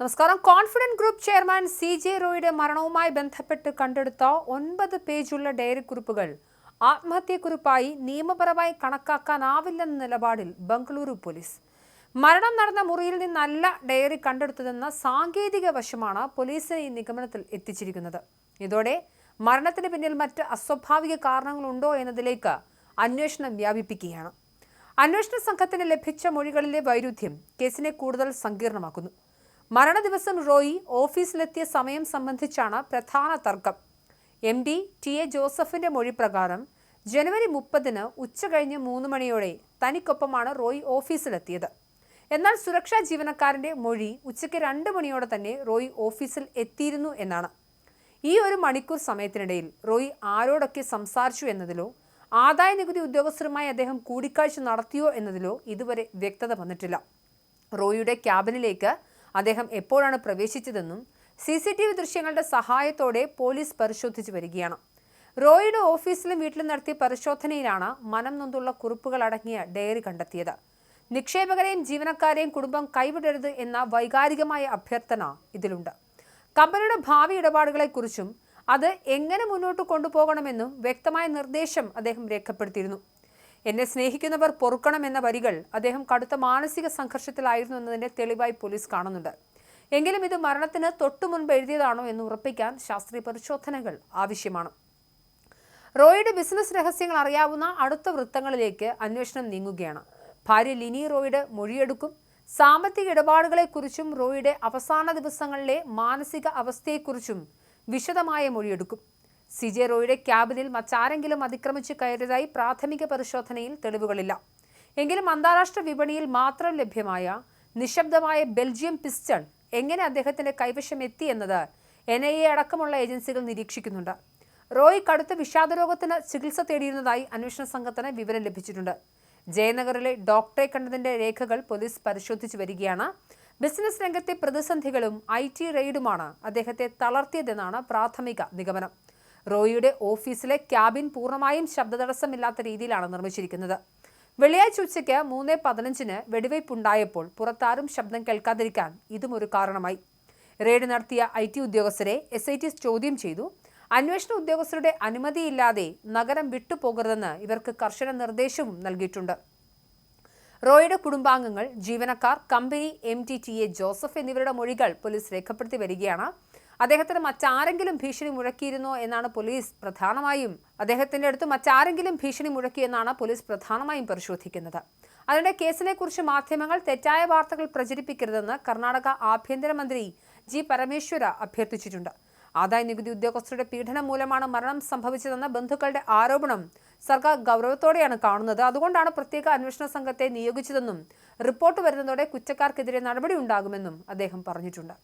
നമസ്കാരം. Confident group chairman C J റോയുടെ മരണവുമായി ബന്ധപ്പെട്ട് കണ്ടെടുത്ത ഒൻപത് പേജുള്ള ഡയറി കുറിപ്പുകൾ ആത്മഹത്യക്കുറിപ്പായി നിയമപരമായി കണക്കാക്കാനാവില്ലെന്ന നിലപാടിൽ ബംഗളൂരു പോലീസ്. മരണം നടന്ന മുറിയിൽ നിന്നല്ല ഡയറി കണ്ടെടുത്തതെന്ന സാങ്കേതിക വശമാണ് പോലീസിനെ ഈ നിഗമനത്തിൽ എത്തിച്ചിരിക്കുന്നത്. ഇതോടെ മരണത്തിന് പിന്നിൽ മറ്റ് അസ്വാഭാവിക കാരണങ്ങളുണ്ടോ എന്നതിലേക്ക് അന്വേഷണം വ്യാപിപ്പിക്കുകയാണ്. അന്വേഷണ സംഘത്തിന് ലഭിച്ച മൊഴികളിലെ വൈരുദ്ധ്യം കേസിനെ കൂടുതൽ സങ്കീർണമാക്കുന്നു. മരണ ദിവസം റോയി ഓഫീസിലെത്തിയ സമയം സംബന്ധിച്ചാണ് പ്രധാന തർക്കം. എം ഡി ടി എ ജോസഫിന്റെ മൊഴി പ്രകാരം ജനുവരി മുപ്പതിന് ഉച്ച കഴിഞ്ഞ് മൂന്ന് മണിയോടെ തനിക്കൊപ്പമാണ് റോയ് ഓഫീസിലെത്തിയത്. എന്നാൽ സുരക്ഷാ ജീവനക്കാരന്റെ മൊഴി ഉച്ചയ്ക്ക് രണ്ട് മണിയോടെ തന്നെ റോയ് ഓഫീസിൽ എത്തിയിരുന്നു എന്നാണ്. ഈ ഒരു മണിക്കൂർ സമയത്തിനിടയിൽ റോയ് ആരോടൊക്കെ സംസാരിച്ചു എന്നതിലോ ആദായ നികുതി ഉദ്യോഗസ്ഥരുമായി അദ്ദേഹം കൂടിക്കാഴ്ച നടത്തിയോ എന്നതിലോ ഇതുവരെ വ്യക്തത വന്നിട്ടില്ല. റോയിയുടെ ക്യാബിനിലേക്ക് അദ്ദേഹം എപ്പോഴാണ് പ്രവേശിച്ചതെന്നും സി സി ടി വി ദൃശ്യങ്ങളുടെ സഹായത്തോടെ പോലീസ് പരിശോധിച്ചു വരികയാണ്. റോയിയുടെ ഓഫീസിലും വീട്ടിലും നടത്തിയ പരിശോധനയിലാണ് മനം നൊന്തുള്ള കുറിപ്പുകൾ അടങ്ങിയ ഡയറി കണ്ടെത്തിയത്. നിക്ഷേപകരെയും ജീവനക്കാരെയും കുടുംബം കൈവിടരുത് എന്ന വൈകാരികമായ അഭ്യർത്ഥന ഇതിലുണ്ട്. കമ്പനിയുടെ ഭാവി ഇടപാടുകളെക്കുറിച്ചും അത് എങ്ങനെ മുന്നോട്ട് കൊണ്ടുപോകണമെന്നും വ്യക്തമായ നിർദ്ദേശം അദ്ദേഹം രേഖപ്പെടുത്തിയിരുന്നു. എന്നെ സ്നേഹിക്കുന്നവർ പൊറുക്കണം എന്ന വരികൾ അദ്ദേഹം കടുത്ത മാനസിക സംഘർഷത്തിലായിരുന്നു എന്നതിന്റെ തെളിവായി പോലീസ് കാണുന്നുണ്ട്. എങ്കിലും ഇത് മരണത്തിന് തൊട്ടു മുൻപ് എഴുതിയതാണോ എന്ന് ഉറപ്പിക്കാൻ ശാസ്ത്രീയ പരിശോധനകൾ ആവശ്യമാണ്. റോയുടെ ബിസിനസ് രഹസ്യങ്ങൾ അറിയാവുന്ന അടുത്ത വൃത്തങ്ങളിലേക്ക് അന്വേഷണം നീങ്ങുകയാണ്. ഭാര്യ ലിനി റോയുടെ മൊഴിയെടുക്കും. സാമ്പത്തിക ഇടപാടുകളെക്കുറിച്ചും റോയുടെ അവസാന ദിവസങ്ങളിലെ മാനസിക അവസ്ഥയെക്കുറിച്ചും വിശദമായ മൊഴിയെടുക്കും. സി ജെ റോയുടെ ക്യാബിനിൽ മറ്റാരെങ്കിലും അതിക്രമിച്ചു കയറിയതായി പ്രാഥമിക പരിശോധനയിൽ തെളിവുകളില്ല. എങ്കിലും അന്താരാഷ്ട്ര വിപണിയിൽ മാത്രം ലഭ്യമായ നിശബ്ദമായ ബെൽജിയം പിസ്റ്റൾ എങ്ങനെ അദ്ദേഹത്തിന്റെ കൈവശം എത്തി എന്നത് എൻ ഐ എ അടക്കമുള്ള ഏജൻസികൾ നിരീക്ഷിക്കുന്നുണ്ട്. റോയ് കടുത്ത വിഷാദരോഗത്തിന് ചികിത്സ തേടിയിരുന്നതായി അന്വേഷണ സംഘത്തിന് വിവരം ലഭിച്ചിട്ടുണ്ട്. ജയനഗറിലെ ഡോക്ടറെ കണ്ടതിന്റെ രേഖകൾ പോലീസ് പരിശോധിച്ചു വരികയാണ്. ബിസിനസ് രംഗത്തെ പ്രതിസന്ധികളും ഐ ടി റെയ്ഡുമാണ് അദ്ദേഹത്തെ തളർത്തിയതെന്നാണ് പ്രാഥമിക നിഗമനം. റോയിയുടെ ഓഫീസിലെ ക്യാബിൻ പൂർണമായും ശബ്ദതടസ്സമില്ലാത്ത രീതിയിലാണ് നിർമ്മിച്ചിരിക്കുന്നത്. വെള്ളിയാഴ്ച ഉച്ചയ്ക്ക് മൂന്ന് പതിനഞ്ചിന് വെടിവയ്പുണ്ടായപ്പോൾ പുറത്താരും ശബ്ദം കേൾക്കാതിരിക്കാൻ ഇതും ഒരു കാരണമായി. റെയ്ഡ് നടത്തിയ ഐ ടി ഉദ്യോഗസ്ഥരെ എസ് ഐ ടി ചോദ്യം ചെയ്തു. അന്വേഷണ ഉദ്യോഗസ്ഥരുടെ അനുമതിയില്ലാതെ നഗരം വിട്ടുപോകരുതെന്ന് ഇവർക്ക് കർശന നിർദ്ദേശവും നൽകിയിട്ടുണ്ട്. റോയുടെ കുടുംബാംഗങ്ങൾ ജീവനക്കാർ company M T T A Joseph എന്നിവരുടെ മൊഴികൾ പോലീസ് രേഖപ്പെടുത്തി വരികയാണ്. അദ്ദേഹത്തിന് മറ്റാരെങ്കിലും ഭീഷണി മുഴക്കിയിരുന്നോ എന്നാണ് പോലീസ് പ്രധാനമായും അദ്ദേഹത്തിന്റെ അടുത്ത് മറ്റാരെങ്കിലും ഭീഷണി മുഴക്കിയെന്നാണ് പോലീസ് പ്രധാനമായും പരിശോധിക്കുന്നത്. അതിനിടെ കേസിനെക്കുറിച്ച് മാധ്യമങ്ങൾ തെറ്റായ വാർത്തകൾ പ്രചരിപ്പിക്കരുതെന്ന് കർണാടക ആഭ്യന്തരമന്ത്രി ജി പരമേശ്വര അഭ്യർത്ഥിച്ചിട്ടുണ്ട്. ആദായ നികുതി ഉദ്യോഗസ്ഥരുടെ പീഡനം മൂലമാണ് മരണം സംഭവിച്ചതെന്ന ബന്ധുക്കളുടെ ആരോപണം സർക്കാർ ഗൗരവത്തോടെയാണ് കാണുന്നത്. അതുകൊണ്ടാണ് പ്രത്യേക അന്വേഷണ സംഘത്തെ നിയോഗിച്ചതെന്നും റിപ്പോർട്ട് വരുന്നതോടെ കുറ്റക്കാർക്കെതിരെ നടപടി ഉണ്ടാകുമെന്നും അദ്ദേഹം പറഞ്ഞിട്ടുണ്ട്.